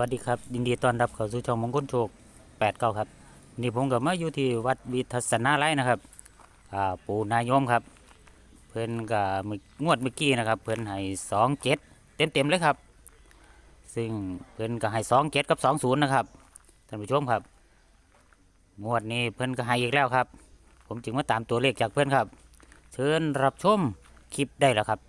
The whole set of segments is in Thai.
วัสดีครับยินดีต้อนรับเข้าสู่ช่องมงคลโชคแปดเก้าครับนี่ผมกับมาอยู่ที่วัดวิทัศนาไลยนะครับอ่าปู่นายมครับ เพิ่อนกับงวดเมื่อกี้นะครับ เพิ่อนให้สองเจ็ดเต็มเต็มเลยครับ ซึ่งเพิ่อนก็ให้สองเจ็ดกับสองศูนย์นะครับท่านผู้ชมครับ งวดนี้เพิ่อนก็ให้อีกแล้วครับ ผมจึงมาตามตัวเลขจากเพื่อนครับ เชิญรับชมคลิปได้แล้วครับ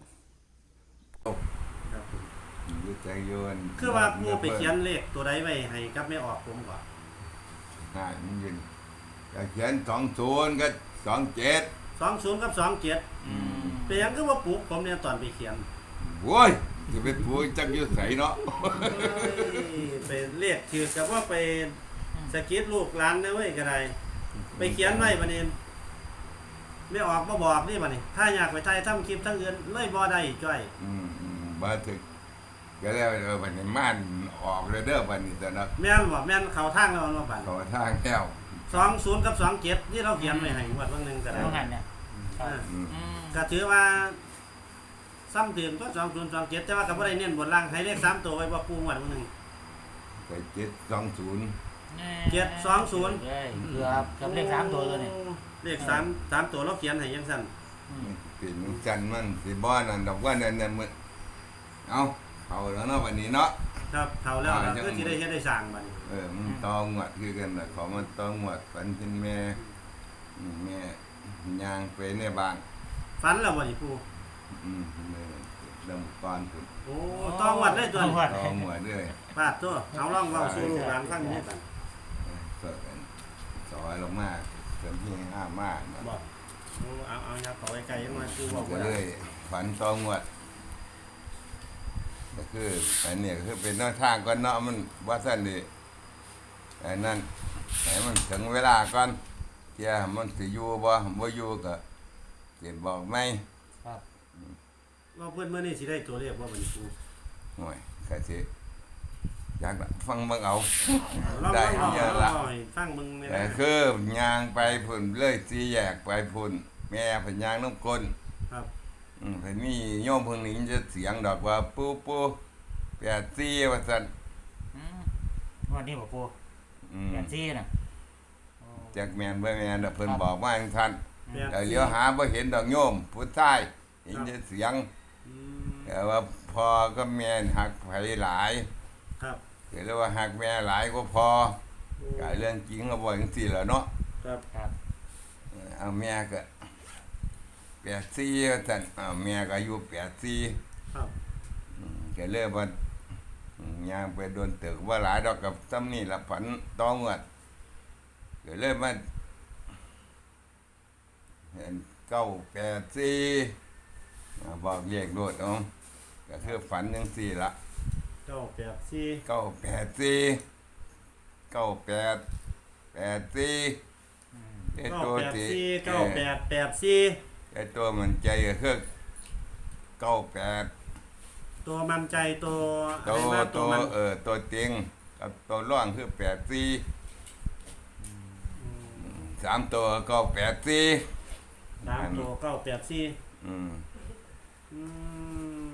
อยู่ใจโยนคือว่าปูไปเขียนเลขตัวใดไว้ให้กับไม่ออกผมก่อนหามันยืนจะเขียนสองศูนย์ก็สองเจ็ดสองศูนย์กับสองเจ็ดเป็นหยังคือว่าปลุกผมเนี่ยตอนไปเขียนโว้ยจะไปพูดจักอยุ่ใสเนาะไปเรียกถือกับว่าไปสะกิดลูกหลานนะเว้ยก็ได้ไปเขียนไว้บัดนี้ไม่ออกมาบอกนี่บัดนี้ถ้าอยากไปไทยทำคลิปทั้งเงินเลยบ่ได้จ้อย อืมอืมบ้าถึก ก็แล้วเออวันนี้ม่านออกเลยเด้อวันนี้แต่นะแม่นบ่แม่นเขาทางแล้วมาบัดเขาทางแก้วสองศูนย์กับสองเจ็ดที่เราเขียนไว้ให้งวดวันหนึ่งก็ได้เอางั้นเนี่ยอ่าอืมก็ถือว่าซ้ำเติมก็สองศูนย์สองเจ็ดแต่ว่าก็บ่ได้เน้นบนล่างให้เลขสามตัวไว้บ่ปูงวดวันหนึ่งก็เจ็ดสองศูนย์เจ็ดสองศูนย์เเกือบเกือบเลขสามตัวเลยนี่เลขสามสามตัวเราเขียนให้ยังสั้นเป็นจันทร์มั่นสิบ้านนั่นดอกว่านั่นนั่นมึงเอา เอาแล้วเนาะวันนี้เนาะ ครับเท่าแล้วอ่าเราจัง ก็จะได้เฮ็ดได้สร้างบัดนี้เออมันตองหวัดคือกันนะขอมันตองหวัดฝันเป็นแม่อืมแม่ยางไปในบ้านฟันแล้วบ่นี่ปูอืมเลยเริ่มก่อนพุ่นโอ้ต้องวัดได้ตัวต้องนี้วัดตองหวัดเลยปาดตัวเอาล่องเว้าสู่ลูกหลานฟังนี่กันเออสดกันสอยลงมาเสริมที่ห้ามากนะบอกโอ้เอาเอาอย่าต่อไกลๆยังมาคือบอกก็ว่าเลยฝันตองหวัด ก็คืออันนี้ก็คือเป็นหน้าทางก่อนเนาะมันว่าสั้นดีไอ้นั่นไอ้มันถึงเวลาก่อนเจ้ามันสิอยู่บ่บ่อยู่ก็สิบอกไหมว่าเพิ่นมื้อนี้สิได้ตัวเลขบ่บัดนี้ปูหน่อยกะสิอยากละฟังเบิ่งเอาลองได้ลองเยอะลละองให้ฟังมึงเนี่ยแต่นะคือย่างไปพุ่นเลยสีแยกไปพุ่น แม่เพิ่นย่างน้ำก้นครับ อืมเพิ่นมีโยมเพิ่นนี่จะเสียงดอกว่า ปูปูแปดซี่ว่าซั่นอืมวันนี้บอกปูอืมแปดซี่น่ะจักแม่นบ่แม่นดอกเพิ่นบอกว่าจังซั่นแปดก็เลี้ยวหาบ่เห็นดอกโยม ผู้ชายเห็นแต่เสียงอืมแต่ว่าพอก็แม่นหักไผหลายครับก็เลยว่าหักแม่หลายก็พอโอ้ก็เรื่องจริงก็บ่จังซี่แหละเนาะ ครับ ครับ เอาแม่ก็ แปดสี่ว่าซั่นเอาแม่ก็อายุแปดสี่ครับอืมก็เลยว่าอืมย่างไปโดนตึกว่าหลายดอกกับซ้ำนี่ละผันต้องวดก็เลยมาเห็นเก้าแปดสี่อ่าบอกเลขโดดเอาก็คือฝันยังสี่ละเก้าแปดสี่เก้าแปดสี่เก้าแปดแปดสี่ไอ้เก้าตัวแปดที่สี่เก้าแปดแปดสี่ ไอ้ตัวมันใจก็คือเก้าแปดตัวมันใจตัวอะตัไรวนะตัตัววมันเออตัวเต็งกับตัวร่องคือแปดสี่สามตัวก็แปดสี่สามตัวเก้าแปดสี่อืมอื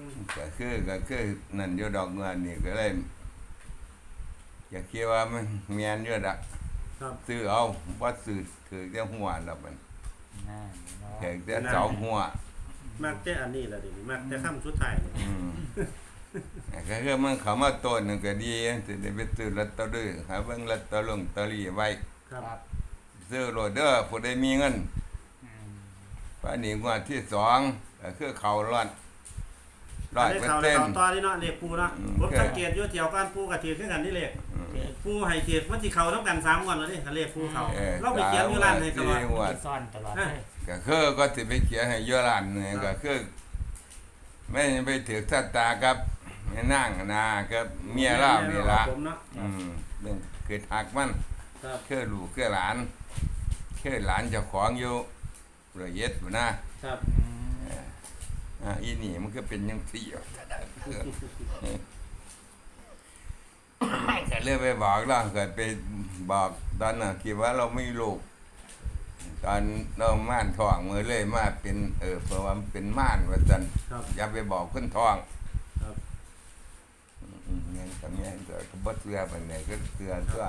มก็คือก็คือนั่นอยู่ดอกเงินนี่ก็เลยอยากคิดว่ามันเมียนเยอะดะครับ ซื้อเอาว่าซื้อถือแต่หัวแล้วมัน นั่นเนาะถือแต่เสาหัวมักแต่อันนี้แหละดิมักแต่คำสุดท้ายนี่อืมก็คือมันเขามาต้นนึงก็ดีสิได้ไปซื้อลอตเตอรี่หาเบิ่งลอตเตอรี่ลอตเตอรี่ไว้ครับครับซื้อโรดเดอร์ผู้ใดมีเงินอืมป้านี่งวดที่สองก็คือเขาร้อนร้อยได้เปอข่าวร์ได้เซ็นข่าวต์ ต่อนี่เนาะเลขปูเนาะอืม ผมแค่สังเกตอยู่เที่ยวกันปูกับเทียคือกันนี่เลข ปูให้เทียมันสิเข้าต้องกันสามวันแล้วนี่ถ้าเลขปูเข้าเราไปเขียนอยู่ร้านให้ตลอด งวด ซ่อนตลอดเลยก็คือก็สิไปเขียนให้เยอะล้านเนี่ยก็คือไม่ไปถือสัตตากับแม่นั่งนากับเมียเล่านี่ละผมเนาะอืมเรื่องเกิดหักมันครับคือลูกคือหลานคือหลานเจ้าของอยู่ระเย็ดอยู่นะครับอืมอ่าอีนี่มันก็เป็นอยังที่อยู่ก็ เลยไปบอกเราเกิดไปบอกตอนน่ะคิดว่าเราไม่มีลูก ตอนเราม่านท้องมือเลยมาเป็นเออเพราะว่ามันเป็นม่านว่าจันครับอย่าไปบอกคนท้องครับ อืมอย่างก็แม่นก็ก็บ่เชื่อปานใดก็เชื่อตัว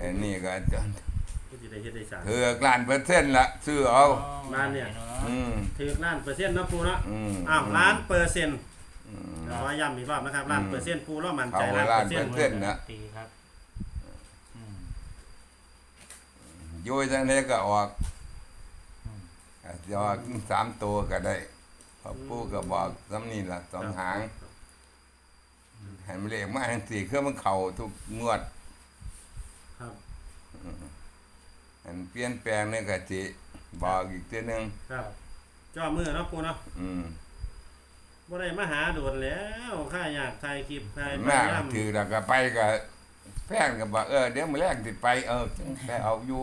อันนี้ก็จะก็สิได้เฮ็ดได้สร้างถือกล้านเปอร์เซ็นต์ละซื้อเอาบ้านเนี่ย อืมถือล้านเปอร์เซ็นต์เนาะปูเนาะอืมอ้าวล้านเปอร์เซ็นต์อืม ขอย้ำอีกรอบนะครับล้านเปอร์เซ็นต์ปูเรามั่นใจเขาล้านล้านเปอร์เซ็นต์เปอร์เซ็นต์นะตีครับอืมอยู่จังไดก็ออกอืมอาจจะออกสามตัวก็ได้เพอปู่ก็บอกสำนี่ล่ะสองหางให้มันเลขมาจังซี่คือมันเข้าทุกงวดครับอันเปลี่ยนแปลงนี่ก็สิบอกอีกทีหนึงครับจ่อมือเนาะปูเนาะอืม บ่ได้มาหาโดนแล้วข้าอยากถ่ายคลิปถ่ายพแม่ยายามถือแล้วก็ไปก็แฟนก็บอกเออเดี๋ยวมื้อแรกสิไปเออจังไปเอาอยู่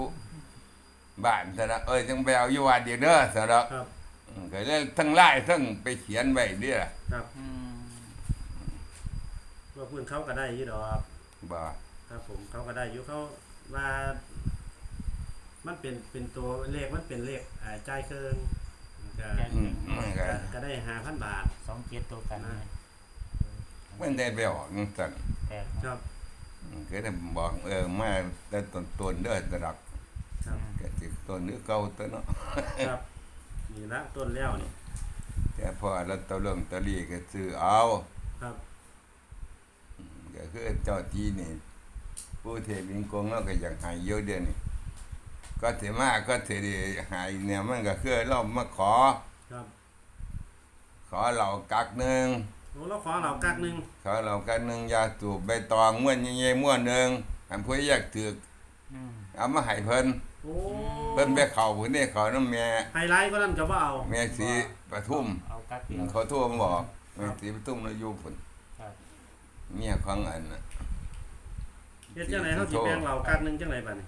บ้านซะนะเออจังไปเอาอยู่วัดเดียวเด้อซะเนาะครับอืมก็เลยทั้งไล่ทั้งไปเขียนไว้เด้อครับอืมว่าเพื่อนเขาก็ได้อยู่ดอก บ่ครับผมเขาก็ได้อยู่เขาว่า มันเป็นเป็นตัวเลขมันเป็นเลขอ่าจ่ายเครื่อง ก็อืมมันก็ก็ได้หาพันบาทสองเจ็ดตัวกันนะมันได้ไปออกจังซั่นแปดครับก็ได้บอกเออมาแต่ต้นๆเด้อตะดอกครับก็สิดต้นนี้เก่าตัวเนาะครับนี่ละต้นแล้วนี่แต่พอลอตะเรี่อตเตอรี่ก็ซื้อเอาครับก็คือเจ้าที่นี่ผู้เทวิงกงเราก็อยากให้เยอะเดือนนี่ ก็ถือมาก็ถือดีหายเนี่ยมันก็คือเรามาขอ ครับขอเรากักหนึ่งโอ้เราขอเรากักหนึ่งขอเรากักหนึ่งยาสูบใบตองม้วนใหญ่ๆม้วนหนึ่งอันผู้อยากถืออืมเอามาให้เพิ่นโอ้เพิ่นไปเข้าผู้นี่เขาน้ำแม่ไฮไลท์ก็นั่นก็บ่เอาแม่สีปทุมเอากักเดียวเขาโทั่วมาบอกแม่สีปทุมเราอยู่พุ่นครับเมียของอันน่ะเฮ็ดจังไหนเขาสิแบ่งเรากักหนึ่งจังไหนบัดนี้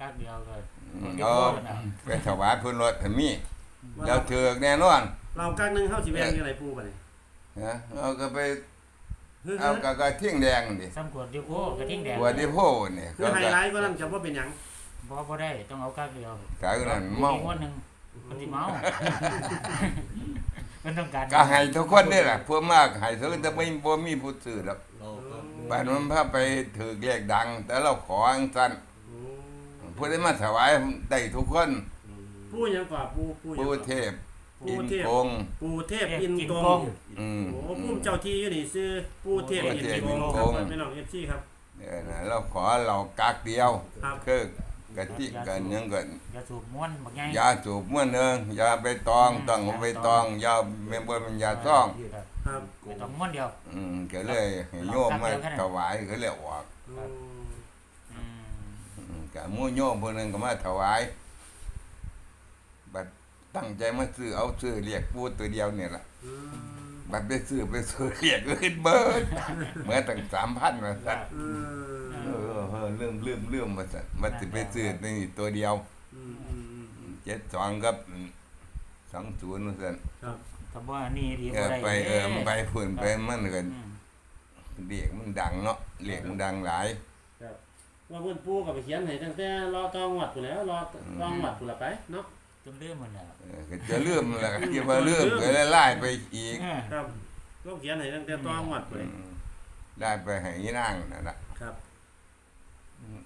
กักเดียวก็อืมเดี๋ยว เอาพ่อน่ะไปถวายเพิ่นรถให้มีว่าเดี๋ยวถือกแน่นอน เรากักหนึ่งเขาสิแบ่งจังไหนปูบัดนี้นะเอาก็ไปคือเอากะกะทิ้งแดงดิซ้ำขวดเดียวโอ้กระทิงแดงหัวดิโพเนี่ยคือไฮไลท์ก็นั่นก็บ่เป็นหยังบ่บ่ได้ต้องเอากักเดียวกายนั้นเมาอีกวันหนึ่งคนที่เมามันต้องการก็ให้ทุกคนนี่แหละเพื่อมากให้ทุกคนแต่ไม่บ่มีผู้ซื้อหรอก เราก็ บ้านมันพาไปถือเลขดัง แต่เราขออังสั้นโอ้ ผู้ได้มาถวายได้ทุกคนปูหยังกว่าปูปูหยังผู้กว่า เทพปูอินเทพคงปูเทพอินกินกกงงอืม โอ้ผู้เจ้าที่อยู่นี่ชื่อปูเทพอินกงครับพี่น้อง FC ครับเออนะเราขอเรากักเดียวครับ คือกะทิกันยังกันอย่าสูบม้วนบักใหญ่ยาสูบมื้อหนึงยาใบตองต้องเอาใบตองยาแม่นบ่เป็นยาซ่องครับครับ ไม่ต้องม้วนเดียว อืมก็เลยให้โยมมาถวายก็เลยออก โอ้อืมอืม กับหมู่โยมพวกนั้นก็มาถวาย บัดตั้งใจมาซื้อเอาซื้อเรียกปูตัวเดียวเนี่ยล่ะอืมบัดไปซื้อไปซื้อเรียกอื่นเบิดเมื่อตั้งสามพันมาสั่นอืเอมอเออเริ่มเริ่มเริ่มมาสั่นมาสิไปซื้อนี่ตัวเดียวอืมอืมอืมเจ็ดสองกับสองศูนย์มาสั่นครับถ้าบ่อันนี้ดีเอบ่อได้ไปเออมันไปพุ่นไปมันก็อืมเรียกมันดังเนาะเรียกมันดังหลายครับ ว่าเพิ่นปูก็ไปเขียนให้ตั้งแต่รอตองวัดพุ่นแหล้ว รอตองวัดพุ่นละไปเนาะจนลืมหมดแล้วเออก็จะเลื่อมแล้วก็จะมาเลื่อมก็เลยไล่ไปอีกเออครับก็เขียนให้ตั้งแต่ตองวัดพุ่นอืเลยมได้ไปให้ยีนั่งนั่นน่ะครับ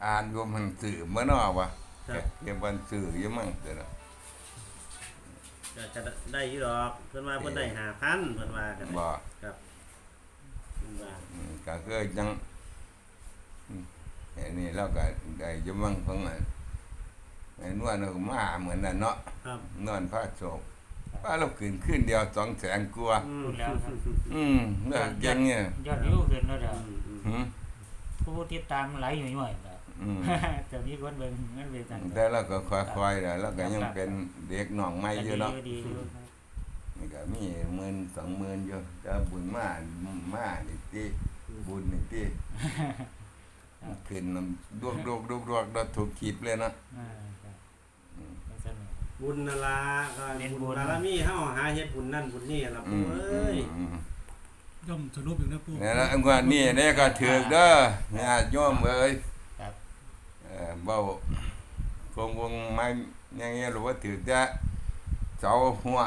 อ่านรวมมันสื่อเมื่อนอกวะครับ เก็บวันสื่ออยังมั่งเดี๋ยวนะก็จะได้อยู่ดอกเพิ่นว่าเพิ่นได้5,000เพิ่นว่ากันบอกเพิ่นว่า อืมก็คือยังอืมไอ้นี่เราก็ได้อยังมั่งเพิ่งอะไอ้นวลเราก็มาเหมือนนั่นเนาะครับนวลพระโศกว่าเราขึ้นขึ้นเดียวสองแสนกว่าอืมพูดแล้วครับอืมเลิกเก่งเนี่ยยอดวิวขึ้นแล้วเด้ออืมอืมหืมผู้ติดตามหลายอยู่หน่อยๆแล้วอืมจะมีคนเบิ่งเงินเบิ่งกันแต่เราก็ค่อยๆแล้วเราก็ยังเป็นเด็กหน่องไม่อยู่เนาะดีอยู่ครับนี่ก็มีหมื่นสองหมื่นอยู่แต่บุญมามานี่ติบุญนี่ติ ขึ้นน้ำดวกดวกดวกดวกดถูกขีดเลยนะอ่าครับไม่สนุกบุญนั่นล่ะก็เน้นบุบุญ ญบารมีเฮาหาเฮ็ดบุญนั่นบุญนี่ล่ะอืปู่มเอ้ยอืมย่อมสรุปอยู่นะปู่นี่ละอันว่านี่เนี่ยก็ถือกเด้อญาติโยมเอ้ยครับ เอ่อเบาคงวงไม้ย่างเงี้ยหรือว่าถือกจะเสาหัว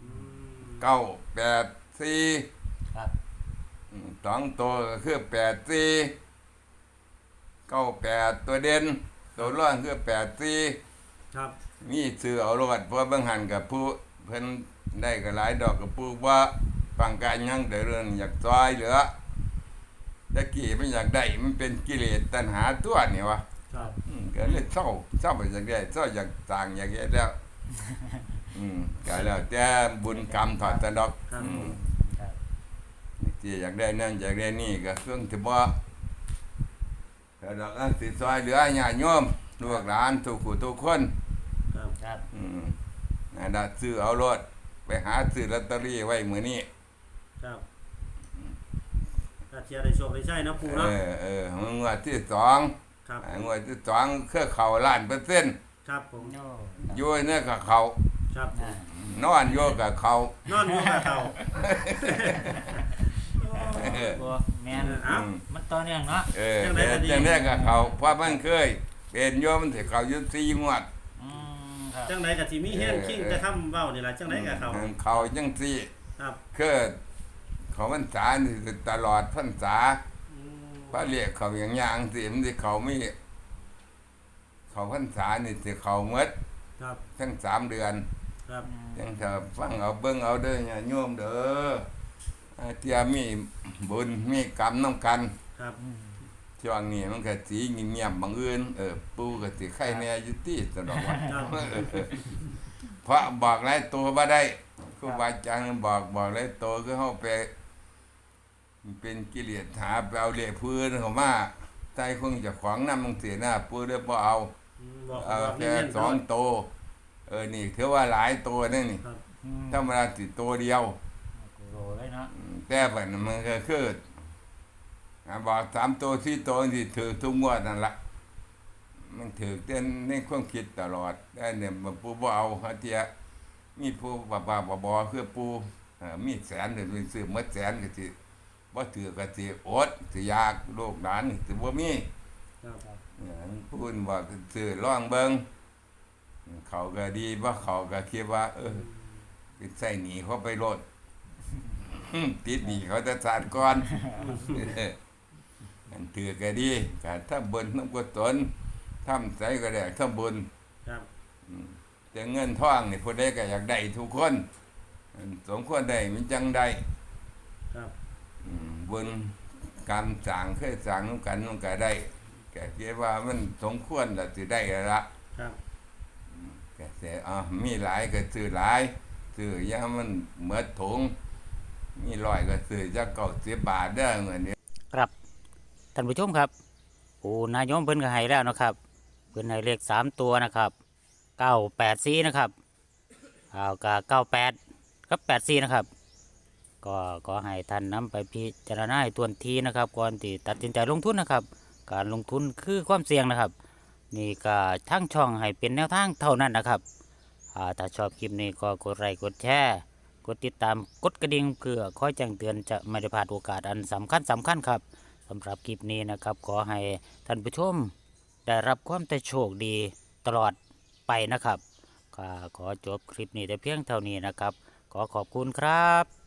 อืมเก้าแปดสี่ครับ อืมสองตัวก็คือแปดสี่ เก้าแปดตัวเด่นตัวร่องคือแปดสี่ครับมีซื้อเอารถเพราะบางหันกับผู้เพิ่นได้ก็หลายดอกกับผู้ว่าฟังการยังเดินอยากซอยเหลือตะกี้มันอยากได้มันเป็นกิเลสตัณหาตัวนี่วะครับอืมก็เลยเศร้าเศร้าไปจากได้เศร้าอยากต่างอยากเฮ็ดแล้ว อืมก็แล้วแต่บุญกรรมถอดสะดอกครับอืมครับที่อยากได้นั่นอยากได้นี่ก็เครื่องที่บ่ สะดอกอันสิซอยเหลือญาติโยมลูกหลานทุกผู้ทุกคนครับครับอืมนั่นน่ะซื้อเอารถไปหาซื้อลอตเตอรี่ไว้มื้อนี้ครับถ้าเทียได้โชคได้ใช่นะปูเอเนาะ อเอองวดที่สองครับอ่างวดที่สองคือเข้าล้านเปอร์เซ็นต์ครับผมโอ้อยู่เนี่ยก็เข้าครับผมนอนอยู่ก็เข้านอนอยู่กับเขา เออโหแม่นเอ้า มันต่อเนื่องเนาะเออจังใดก็ดี จังได้ก็เข้าเพราะมันเคย เป็นโยมมันสิเข้าอยู่สี่งวด อืมครับจังไดก็สิมีแห้งคิงจะทำเว้านี่ล่ะจังไดก็เขาอืมเข้าจังสี่ครับคือเขาพรรษานี่คือตลอดพรรษาอืมพระเรียกเขาอย่างย่างสิมันสิเขาไม่เขาพรรษานี่สิเขาหมดครับทั้งสามเดือนครับยังเธอฟังเอาเบิ่งเอาเด้อญาติโยมเด้ออา เทียมีบุญมีกรรมน้ำกันครับอืมช่วงนี้มันก็สีเงียบๆบางอื่นเออปูก็สิไข่แน่อยู่ที่สนอกว่าครับเพราะบอกหลายตัวบ่ได้ครูบาอาจารย์บอกบอกหลายตัวคือเฮาไปเป็นกิเลสหาไปเอาเละพื้นเข้ามาใจคงเจะของนำมึงเสียหน้าปูเด้อบ่เอาอืมบอกเอาบอกแค่เน้นๆสองตัวเออนี่ถือว่าหลายตัวนั่นนี่ครับอืมธรรมดาสิตัวเดียว กูโรเลยเนาะ อืม แต่บัดนั้นมันก็คืออ่าบอกสามตัวสี่ตัวที่ถือทุกงวดนั่นละมันถือเต้นในความคิดตลอดแต่เนี่ยมันปูบ่เอาฮะเทียมีผู้บ่าบ่าบ่บ่คือปูเอ่อมีแสนถึงซื้อหมดแสนก็สิบ่ถือก็สิอดสิยากลูกหลานนี่สิบ่มีครับเนี่ยพูดว่าซื้อล่องเบิงเขาก็ดีว่าเขาก็คิดว่า เออไปใส่หนีเขาไปโลด ติดหนีเขาจะสาดก่อนอันถือก็ดีการถ้าบนน้ำกุศลทำใส่ก็ได้ถ้าบนครับแต่เงินทองนี่ผู้ใดก็อยากได้ทุกคนอันสมควรได้มันจังได้ครับอืมบนกรรมสร้างเคยสร้างน้ำกันมันก็ได้ก็คิดว่ามันสมควรและสิได้แล้วละครับก็เสียอ่ามีหลายก็ซื้อหลายซื้อยามันเหมือดถุง มีร้อยก็ซื้อจักเก้าสิบบาทเด้อเงินนี้ครับท่านผู้ชมครับปูนายมเพิ่นก็ให้แล้วนะครับ เพิ่นให้เลขสามตัวนะครับเก้าแปดสี่นะครับเอากะเก้าแปดกับแปดสี่นะครับ ก็ขอให้ท่านนำไปพิจารณาให้ตวนทีนะครับ ก่อนที่ตัดสินใจลงทุนนะครับ การลงทุนคือความเสี่ยงนะครับ นี่ก็ทั้งช่องให้เป็นแนวทางเท่านั้นนะครับถ้าชอบคลิปนี้ก็กดไลค์กดแชร์ กดติดตามกดกระดิ่งเพื่อคอยแจ้งเตือนจะไม่ได้พลาดโอกาสอันสำคัญสำคัญครับสำหรับคลิปนี้นะครับ ขอให้ท่านผู้ชมได้รับความแต่โชคดีตลอดไปนะครับขอจบคลิปนี้แต่เพียงเท่านี้นะครับ ขอขอบคุณครับ